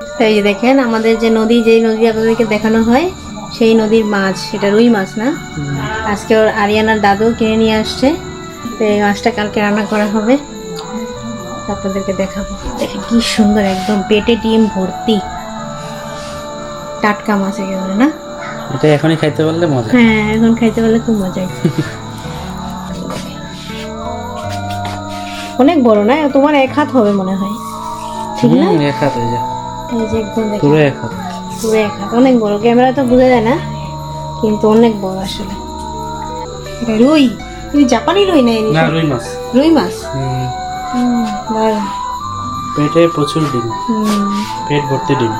তো এই যে দেখেন আমাদের যে নদী যেই নদী আপনাদেরকে দেখানো হয় সেই নদীর মাছ এটা রুই মাছ না? আজকে ওর আরিয়ানার দাদু কিনে নিয়ে আসছে তো এই মাছটা কালকে রান্না করা হবে। আপনাদেরকে দেখাবো। দেখেন কি সুন্দর একদম পেটে ডিম ভর্তি। টাটকা মাছ একেবারে না? এটা এখনই খাইতে পারলে মজা। হ্যাঁ এখন খাইতে পারলে খুব মজা। অনেক বড় না? তোমার এক হাত হবে মনে হয়। ঠিক না? এক হাত হয়ে যায়। এই যে একদম পুরো এক হাত। পুরো এক হাত। অনেক বড়। ক্যামেরা তো বোঝা যায় না কিন্তু অনেক বড় আসলে। রুই। তুমি জাপানি রুই না না রুই? মাছ। রুই মাছ? হুম, হুম, পেটে প্রচুর ডিম। হুম। পেট ভর্তি ডিম।